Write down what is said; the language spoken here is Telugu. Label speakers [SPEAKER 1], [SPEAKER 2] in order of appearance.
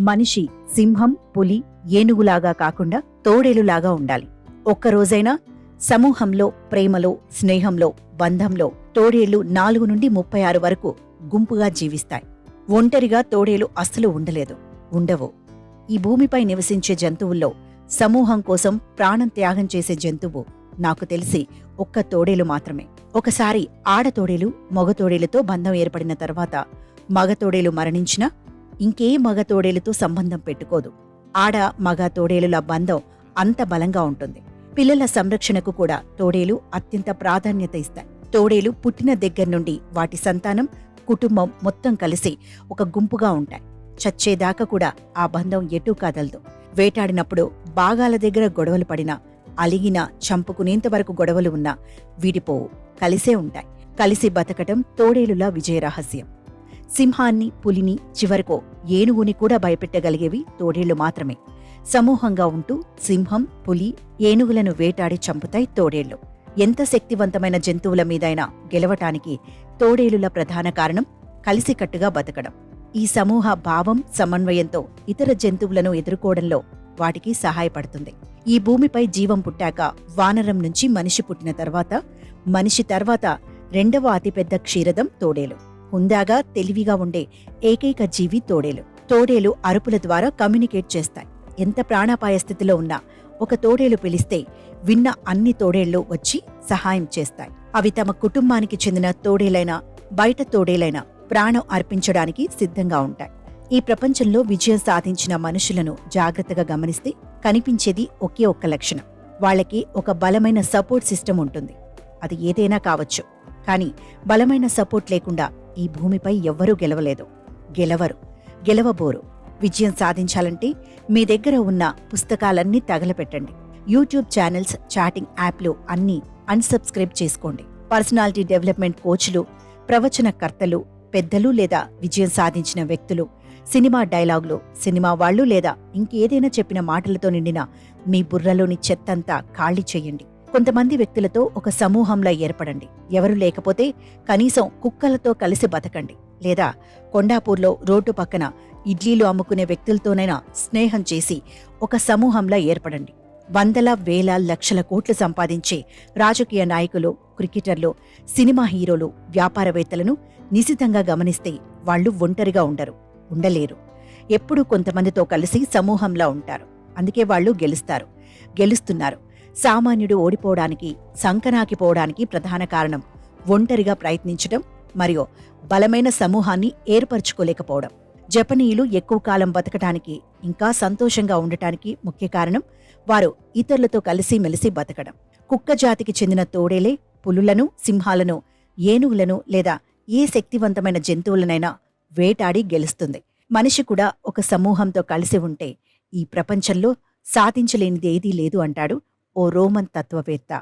[SPEAKER 1] మనిషి సింహం పులి ఏనుగులాగా కాకుండా తోడేలులాగా ఉండాలి. ఒక్కరోజైనా సమూహంలో ప్రేమలో స్నేహంలో బంధంలో తోడేళ్ళు నాలుగు నుండి ముప్పై ఆరు వరకు గుంపుగా జీవిస్తాయి. ఒంటరిగా తోడేలు అస్సలు ఉండలేదు ఉండవు. ఈ భూమిపై నివసించే జంతువుల్లో సమూహం కోసం ప్రాణం త్యాగం చేసే జంతువు నాకు తెలిసి ఒక్క తోడేలు మాత్రమే. ఒకసారి ఆడతోడేలు మగతోడేలుతో బంధం ఏర్పడిన తర్వాత మగతోడేలు మరణించినా ఇంకే మగ తోడేలుతో సంబంధం పెట్టుకోదు. ఆడ మగ తోడేలుల బంధం అంత బలంగా ఉంటుంది. పిల్లల సంరక్షణకు కూడా తోడేలు అత్యంత ప్రాధాన్యత ఇస్తాయి. తోడేలు పుట్టిన దగ్గర నుండి వాటి సంతానం కుటుంబం మొత్తం కలిసి ఒక గుంపుగా ఉంటాయి. చచ్చేదాకా కూడా ఆ బంధం ఎటూ కదలదు. వేటాడినప్పుడు భాగాల దగ్గర గొడవలు పడినా అలిగినా చంపుకునేంత వరకు గొడవలు ఉన్నా విడిపోవు. కలిసే ఉంటాయి. కలిసి బతకటం తోడేలులా విజయ రహస్యం. సింహాన్ని పులిని చివరకు ఏనుగుని కూడా భయపెట్టగలిగేవి తోడేళ్ళు మాత్రమే. సమూహంగా ఉంటూ సింహం పులి ఏనుగులను వేటాడి చంపుతాయి తోడేళ్ళు ఎంత శక్తివంతమైన జంతువుల మీదైనా గెలవటానికి తోడేలుల ప్రధాన కారణం కలిసికట్టుగా బతకడం. ఈ సమూహ భావం సమన్వయంతో ఇతర జంతువులను ఎదుర్కోవడంలో వాటికి సహాయపడుతుంది. ఈ భూమిపై జీవం పుట్టాక వానరం నుంచి మనిషి పుట్టిన తర్వాత మనిషి తర్వాత రెండవ అతిపెద్ద క్షీరదం తోడేలు. హుందాగా తెలివిగా ఉండే ఏకైక జీవి తోడేలు. తోడేలు అరుపుల ద్వారా కమ్యూనికేట్ చేస్తాయి. ఎంత ప్రాణాపాయ స్థితిలో ఉన్నా ఒక తోడేలు పిలిస్తే విన్న అన్ని తోడేళ్ళు వచ్చి సహాయం చేస్తాయి. అవి తమ కుటుంబానికి చెందిన తోడేలైనా బయట తోడేలైనా ప్రాణం అర్పించడానికి సిద్ధంగా ఉంటాయి. ఈ ప్రపంచంలో విజయం సాధించిన మనుషులను జాగ్రత్తగా గమనిస్తే కనిపించేది ఒకే ఒక్క లక్షణం. వాళ్ళకి ఒక బలమైన సపోర్ట్ సిస్టమ్ ఉంటుంది. అది ఏదైనా కావచ్చు. కానీ బలమైన సపోర్ట్ లేకుండా ఈ భూమిపై ఎవ్వరూ గెలవలేదు. గెలవరు. గెలవబోరు. విజయం సాధించాలంటే మీ దగ్గర ఉన్న పుస్తకాలన్నీ తగలపెట్టండి. యూట్యూబ్ ఛానల్స్ చాటింగ్ యాప్లు అన్నీ అన్సబ్స్క్రైబ్ చేసుకోండి. పర్సనాలిటీ డెవలప్మెంట్ కోచ్లు ప్రవచనకర్తలు పెద్దలు లేదా విజయం సాధించిన వ్యక్తులు సినిమా డైలాగులు సినిమా వాళ్ళు లేదా ఇంకేదైనా చెప్పిన మాటలతో నిండిన మీ బుర్రలోని చెత్తంతా ఖాళీ చేయండి. కొంతమంది వ్యక్తులతో ఒక సమూహంలో ఏర్పడండి. ఎవరు లేకపోతే కనీసం కుక్కలతో కలిసి బతకండి. లేదా కొండాపూర్లో రోడ్డు పక్కన ఇడ్లీలు అమ్ముకునే వ్యక్తులతోనైనా స్నేహం చేసి ఒక సమూహంలో ఏర్పడండి. వందల వేల లక్షల కోట్లు సంపాదించే రాజకీయ నాయకులు క్రికెటర్లు సినిమా హీరోలు వ్యాపారవేత్తలను నిశితంగా గమనిస్తే వాళ్ళు ఒంటరిగా ఉండరు ఉండలేరు. ఎప్పుడూ కొంతమందితో కలిసి సమూహంలా ఉంటారు. అందుకే వాళ్ళు గెలుస్తారు. గెలుస్తున్నారు. సామాన్యుడు ఓడిపోవడానికి సంకనాకిపోవడానికి ప్రధాన కారణం ఒంటరిగా ప్రయత్నించడం మరియు బలమైన సమూహాన్ని ఏర్పరచుకోలేకపోవడం. జపనీయులు ఎక్కువ కాలం బతకటానికి ఇంకా సంతోషంగా ఉండటానికి ముఖ్య కారణం వారు ఇతరులతో కలిసి మెలిసి బతకడం. కుక్క జాతికి చెందిన తోడేలే పులులను సింహాలను ఏనుగులను లేదా ఏ శక్తివంతమైన జంతువులనైనా వేటాడి గెలుస్తుంది. మనిషి కూడా ఒక సమూహంతో కలిసి ఉంటే ఈ ప్రపంచంలో సాధించలేనిది ఏదీ లేదు అంటాడు ಓ ರೋಮನ್ ತತ್ವವೇತ್ತ